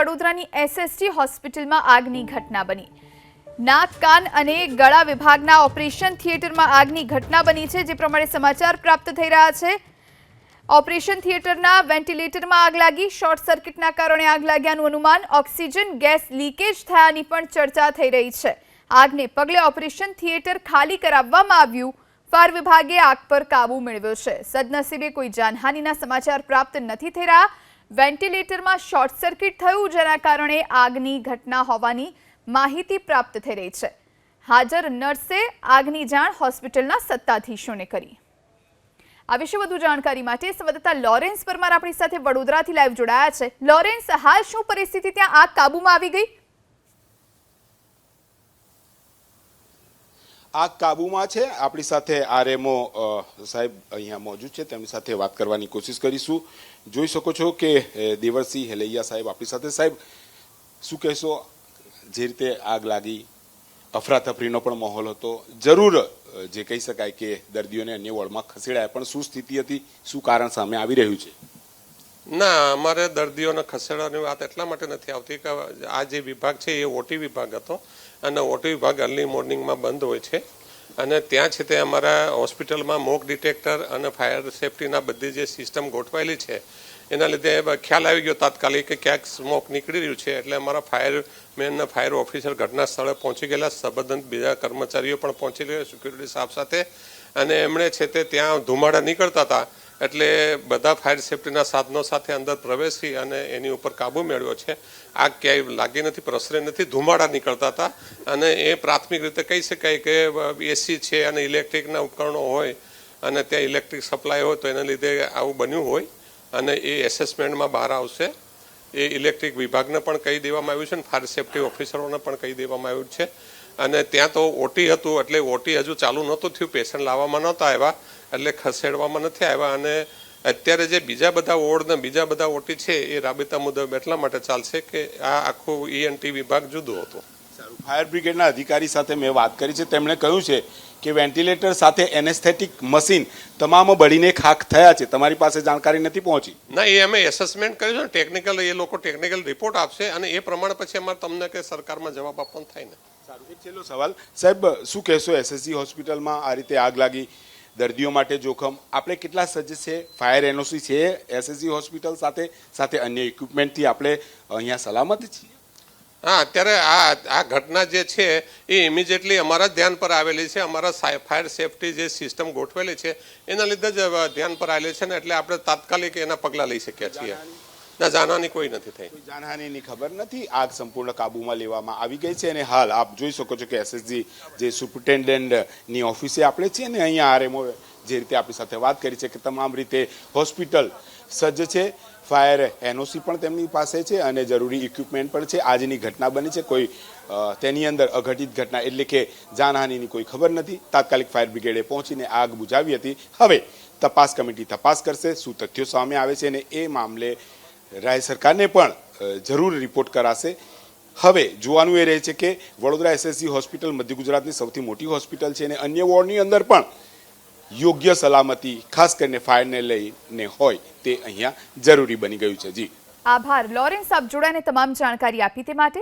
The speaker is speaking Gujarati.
વડોદરાની એસએસટી હોસ્પિટલમાં આગની ઘટના બની. નાક કાન અને ગળા વિભાગના ઓપરેશન થિયેટરમાં આગની ઘટના બની છે, જે પ્રમાણે સમાચાર પ્રાપ્ત થઈ રહ્યા છે. ઓપરેશન થિયેટરના વેન્ટિલેટરમાં આગ લાગી, શોર્ટ સર્કિટના કારણે આગ લાગ્યાનું અનુમાન, ઓક્સિજન, ગેસ લીકેજ થયાની પણ ચર્ચા થઈ રહી છે. આગને પગલે ઓપરેશન થિયેટર ખાલી કરાવવામાં આવ્યું. ફાયર વિભાગે આગ પર કાબુ મેળવ્યો છે. સદનસીબે કોઈ જાનહાનિના સમાચાર પ્રાપ્ત નથી થઈ રહ્યા. વેન્ટિલેટરમાં શોર્ટ સર્કિટ થયું, જેના કારણે આગની ઘટના હોવાની માહિતી પ્રાપ્ત થઈ રહી છે. હાજર નર્સે આગની જાણ હોસ્પિટલના સત્તાધીશોને કરી. આ વિશે વધુ જાણકારી માટે સંવાદદાતા લોરેન્સ પરમાર આપણી સાથે વડોદરાથી લાઈવ જોડાયા છે. લોરેન્સ, હાલ શું પરિસ્થિતિ? ત્યાં આગ કાબુમાં આવી ગઈ? આગ કાબુમાં છે. આપણી સાથે આરએમઓ સાહેબ અહીંયા મોજૂદ છે. તેમની સાથે વાત કરવાની કોશિશ કરીશું. જોઈ શકો છો કે દેવરસિંહ હેલૈયા સાહેબ આપણી સાથે. સાહેબ, શું કહેશો? જે રીતે આગ લાગી, અફરાતફરીનો પણ માહોલ હતો. જરૂર જે કહી શકાય કે દર્દીઓને અન્ય વોર્ડમાં ખસેડાય. પણ શું સ્થિતિ હતી? શું કારણ સામે આવી રહ્યું છે? ના, અમારે દર્દીઓને ખસેડવાની વાત એટલા માટે નથી આવતી કે આ જે વિભાગ છે, એ ઓટી વિભાગ હતો. અને ઓટી વિભાગ અર્લી મોર્નિંગમાં બંધ હોય છે. અને ત્યાં છે તે અમારા હોસ્પિટલમાં મોક ડિટેક્ટર અને ફાયર સેફટીના બધી જે સિસ્ટમ ગોઠવાયેલી છે, એના લીધે ખ્યાલ આવી ગયો તાત્કાલિક કે ક્યાંક સ્મોક નીકળી રહ્યું છે. એટલે અમારા ફાયર મેન અને ફાયર ઓફિસર ઘટના સ્થળે પહોંચી ગયેલા, સંબંધિત બીજા કર્મચારીઓ પણ પહોંચી ગયા સિક્યુરિટી સ્ટાફ સાથે. અને એમણે છે તે ત્યાં ધુમાડા નીકળતા હતા. એટલે બધા ફાયર સેફટીના સાધનો સાથે અંદર પ્રવેશી અને એની ઉપર કાબુ મેળવ્યો છે. આગ ક્યાંય લાગી નથી, પ્રસરે નથી, ધુમાડા નીકળતા હતા. અને એ પ્રાથમિક રીતે કહી શકાય કે એસી છે અને ઇલેક્ટ્રિકના ઉપકરણો હોય અને ત્યાં ઇલેક્ટ્રિક સપ્લાય હોય તો એના લીધે આવું બન્યું હોય અને એ એસેસમેન્ટમાં બહાર આવશે. એ ઇલેક્ટ્રિક વિભાગને પણ કહી દેવામાં આવ્યું છે અને ફાયર સેફટી ઓફિસરોને પણ કહી દેવામાં આવ્યું છે. અને ત્યાં તો ઓટી હતું, એટલે ઓટી હજુ ચાલુ નહોતું થયું પેશન્ટ લાવવામાં નહોતા આવ્યા. એટલે ખસેડવામાં નથી આવ્યા અને અત્યારે જે બીજા બધા ને બીજા બધા ઓટી છે એ રાબેતા મુજબ એટલા માટે ચાલશે કે આ આખું ઈએનટી વિભાગ જુદો હતો. ફાયર બ્રિગેડના અધિકારી સાથે મેં વાત કરી છે. તેમણે કહ્યું છે કે વેન્ટિલેટર સાથે એનેસ્થેટિક મશીન તમામ બળીને ખાખ થયા છે. તમારી પાસે જાણકારી નથી પહોંચી? ના એ અમે એસેસમેન્ટ કર્યું છે ને ટેકનિકલ એ લોકો ટેકનિકલ રિપોર્ટ આપશે અને એ પ્રમાણે પછી અમારે તમને કે સરકારમાં જવાબ આપવાનો થાય ને. સારું. એક છેલ્લો સવાલ. સાહેબ શું કહેશો એસએસજી હોસ્પિટલમાં આ રીતે આગ લાગી? દર્દીઓ માટે જોખમ. આપણે કેટલા સજ્જ છે? ફાયર એનઓસી છે એસએસજી હોસ્પિટલ સાથે સાથે અન્ય ઇક્વિપમેન્ટથી આપણે અહીંયા સલામત છીએ. હા, અત્યારે આ આ ઘટના જે છે, એ ઇમિડિયેટલી અમારા ધ્યાન પર આવેલી છે. અમારા ફાયર સેફટી જે સિસ્ટમ ગોઠવેલી છે, એના લીધે જ ધ્યાન પર આવેલી છે ને, એટલે આપણે તાત્કાલિક એના પગલાં લઈ શકીએ છીએ. ના, જાનહાની કોઈ નથી થઈ. જાનહાનીની ખબર નથી. આગ સંપૂર્ણ કાબૂમાં લેવામાં આવી ગઈ છે અને હાલ આપ જોઈ શકો છો કે એસએસજી જે સુપ્રિન્ટેન્ડન્ટની ઓફિસે આપણે છીએ ને અહીંયા આરએમઓ જે રીતે આપણી સાથે વાત કરી છે કે તમામ રીતે હોસ્પિટલ સજ્જ છે. ફાયર એનઓસી પણ તેમની પાસે છે અને જરૂરી ઇક્વિપમેન્ટ પણ છે. આજની ઘટના બની છે. કોઈ તેની અંદર અઘટિત ઘટના એટલે કે જાનહાનિની કોઈ ખબર નથી. તાત્કાલિક ફાયર બ્રિગેડે પહોંચીને આગ બુઝાવી હતી. હવે તપાસ કમિટી તપાસ કરશે. શું તથ્યો સામે આવે છે અને એ મામલે રાજ્ય સરકારને પણ જરૂર રિપોર્ટ કરાશે. હવે જોવાનું એ રહે છે કે વડોદરા એસએસસી હોસ્પિટલ મધ્ય ગુજરાતની સૌથી મોટી હોસ્પિટલ છે અને અન્ય વોર્ડની અંદર પણ યોગ્ય સલામતી, ખાસ કરીને ફાયરને લઈને હોય તે અહીંયા જરૂરી બની ગયું છે. જી. આભાર. લોરેન્સ, આપ જોડાને તમામ જાણકારી આપી તે માટે.